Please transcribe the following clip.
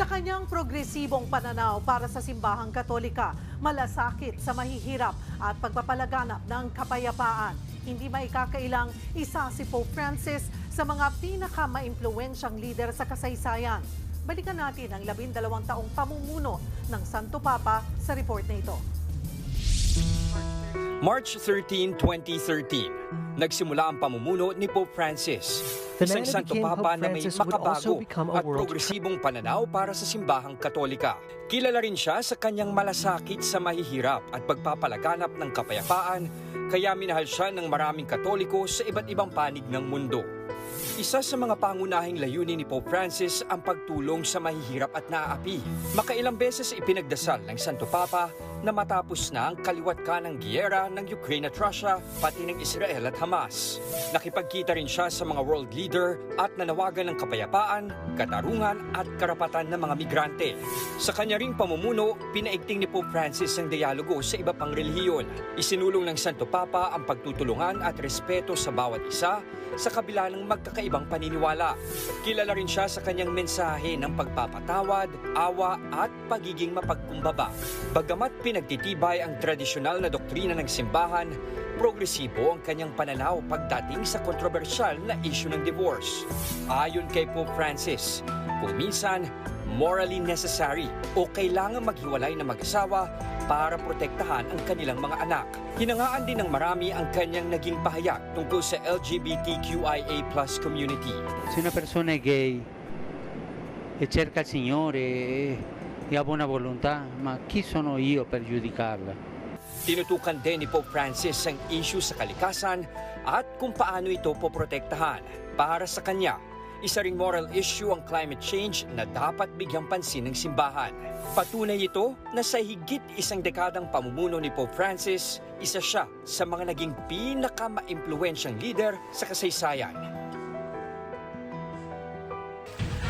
Sa kanyang progresibong pananaw para sa simbahang katolika, malasakit sa mahihirap at pagpapalaganap ng kapayapaan. Hindi maikakailang isa si Pope Francis sa mga pinakamaimpluwensyang lider sa kasaysayan. Balikan natin ang labindalawang taong pamumuno ng Santo Papa sa report na ito. March 13, 2013, nagsimula ang pamumuno ni Pope Francis. Isang Santo Papa na may makabago at progresibong pananaw para sa simbahang katolika. Kilala rin siya sa kanyang malasakit sa mahihirap at pagpapalaganap ng kapayapaan, kaya minahal siya ng maraming katoliko sa iba't ibang panig ng mundo. Isa sa mga pangunahing layunin ni Pope Francis ang pagtulong sa mahihirap at naaapi. Makailang beses ipinagdasal ng Santo Papa na matapos na ang kaliwat ka ng giyera ng Ukraine at Russia, pati ng Israel at Hamas. Nakipagkita rin siya sa mga world leader at nanawagan ng kapayapaan, katarungan at karapatan ng mga migrante. Sa kanya ring pamumuno, pinaigting ni Pope Francis ang dialogo sa iba pang relihiyon. Isinulong ng Santo Papa ang pagtutulungan at respeto sa bawat isa sa kabila ng magkakaibang paniniwala. Kilala rin siya sa kanyang mensahe ng pagpapatawad, awa at pagiging mapagkumbaba. Bagamat pinagtitibay ang tradisyonal na doktrina ng simbahan, progresibo ang kanyang pananaw pagdating sa kontrobersyal na issue ng divorce. Ayon kay Pope Francis, kung minsan morally necessary o kailangan maghiwalay ng mag-asawa para protektahan ang kanilang mga anak. Hinangaan din ng marami ang kanyang naging pahayag tungkol sa LGBTQIA plus community. Se una persona gay e cerca il Signore e, ha buona volontà, ma chi sono io per giudicarla? Tinutukan din ni Pope Francis ang issue sa kalikasan at kung paano ito poprotektahan. Para sa kanya, isa ring moral issue ang climate change na dapat bigyang pansin ng simbahan. Patunay ito na sa higit isang dekadang pamumuno ni Pope Francis, isa siya sa mga naging pinaka-maimpluwensyang leader sa kasaysayan.